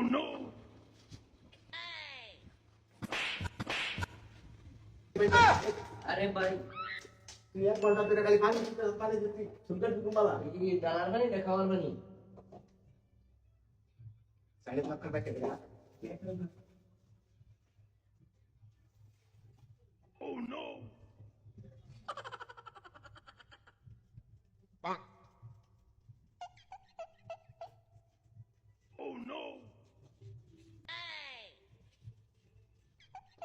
Oh no! अरे by तू एक म्हणता तुला काही पाणी सुटतं, पाणी सुटते समजत नाही तुम्हाला ये जाणार का नाही देखावर म्हणी साडेपाच रुपये केले का?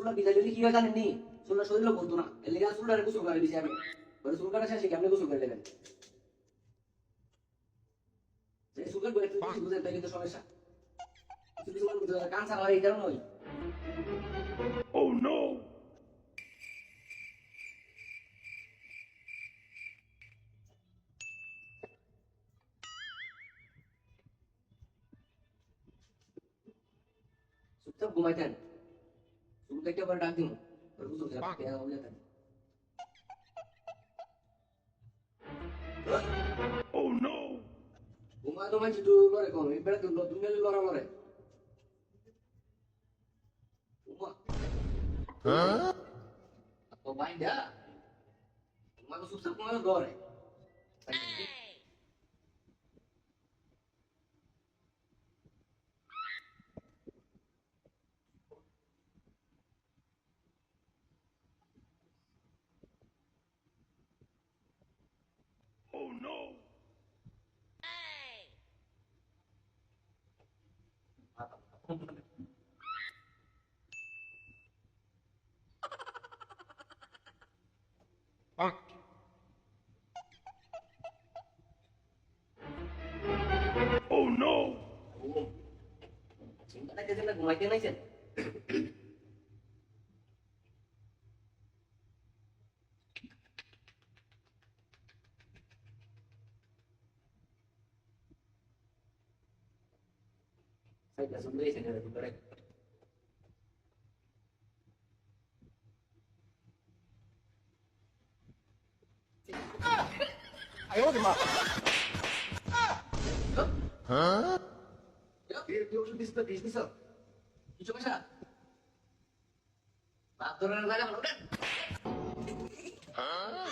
চুলটা ভিজা যদি কি হয় জানেন নি চুলটা শরীরও বলতো না। এর লেগে চুলটা গোসল করে দিছি আমি। পরে চুল কাটা শেষে কি আপনি গোসল করে দেবেন একটু কিছু বুঝেন তাই কিন্তু সমস্যা। কিছু কিছু কাঁচা হয় এই কারণে হয় চুপচাপ ঘুমাইতেন। কেটে পরে ডাক পরে গোসল করে পেয়া হয়ে যেতেন ঘুমায় তো মানছি তুই লড়ে কোন Oh no! Hey! Bonk. Oh no! Chính cái này cái này của tiếng này chứ. Hai, da sombri se ne. Ayo, di. Hah? Ya, dia bisnis loh. Bisa. Pak, turun udah. Hah?